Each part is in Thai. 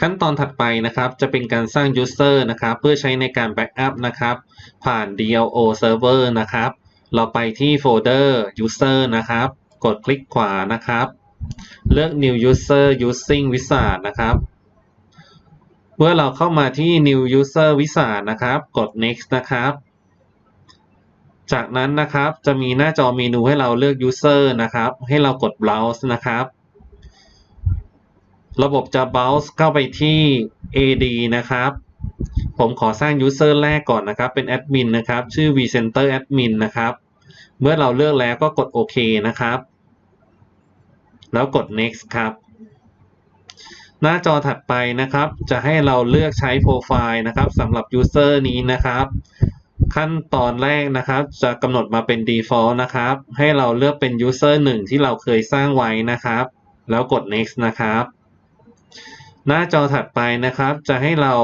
ขั้นตอนถัดไปนะครับจะเป็นการสร้าง user นะครับเพื่อใช้ในการ backup นะครับผ่าน DLO server นะครับ เราไปที่โฟลเดอร์ user นะครับ กดคลิกขวานะครับ เลือก new user using wizard นะครับเมื่อเราเข้ามาที่ new user wizard นะครับ กด next นะครับ จากนั้นนะครับจะมีหน้าจอเมนูให้เราเลือก user นะครับ ให้เรากด browse นะครับ ระบบจะ bounce เข้าไปที่ AD นะครับ ผมขอสร้าง user แรกก่อนนะครับ เป็น admin นะครับ ชื่อ vcenter admin นะครับ เมื่อเราเลือกแล้วก็กดโอเคนะครับ แล้วกด next ครับ หน้าจอถัดไปนะครับ จะให้เราเลือกใช้โปรไฟล์นะครับสำหรับ user นี้นะครับ ขั้นตอนแรกนะครับ จะกำหนดมาเป็น default นะครับ ให้เราเลือกเป็น user 1 ที่เราเคยสร้างไว้นะครับ แล้วกด next นะครับ หน้าจอถัดไปนะครับ จะให้เรา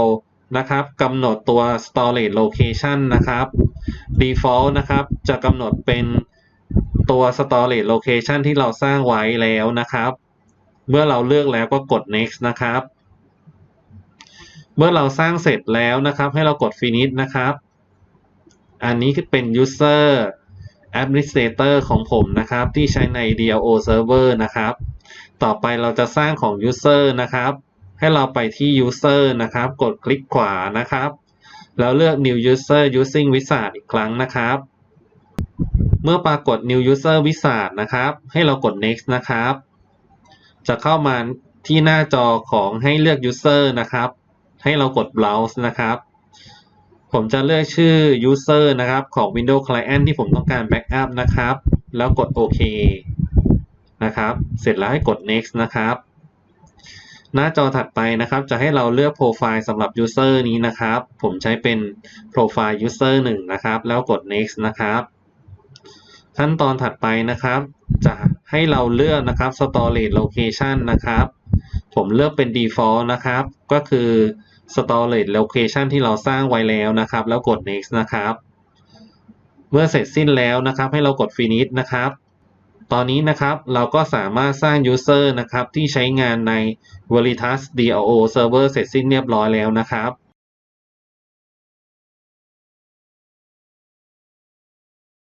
นะครับกำหนดตัว storage location นะครับ default นะครับจะกำหนดเป็นตัว storage location ที่เราสร้างไว้แล้วนะครับ เมื่อเราเลือกแล้วก็กด next นะครับ เมื่อเราสร้างเสร็จแล้วนะครับ ให้เรากด finish นะครับ อันนี้เป็น user administrator ของผมนะครับ ที่ใช้ใน DLO server นะครับ ต่อไปเราจะสร้างของ user นะครับ ให้เราไปที่ user นะครับ กดคลิกขวานะครับ แล้วเลือก new user using wizard อีกครั้งนะครับ เมื่อปรากฏ new user wizard นะครับ ให้เรากด next นะครับ จะเข้ามาที่หน้าจอของให้เลือก user นะครับ ให้เรากด browse นะครับผมจะเลือกชื่อ user นะครับ ของ Windows Client ที่ผมต้องการ backup นะครับ แล้วกดโอเค นะครับ เสร็จแล้วให้กด next นะครับ หน้าจอถัดไปนะครับ จะให้เราเลือกโปรไฟล์สำหรับ user นี้นะครับ ผมใช้เป็นโปรไฟล์ user 1 นะครับ แล้วกด next นะครับ ขั้นตอนถัดไปนะครับ จะให้เราเลือกนะครับ storage location นะครับ ผมเลือกเป็น default นะครับ ก็คือ storage location ที่เราสร้างไว้แล้วนะครับ แล้วกด next นะครับ เมื่อเสร็จสิ้นแล้วนะครับ ให้เรากด finish นะครับ ตอนนี้นะครับเราก็สามารถสร้าง user นะครับที่ใช้งานใน Veritas DLO server เสร็จสิ้นเรียบร้อยแล้วนะครับ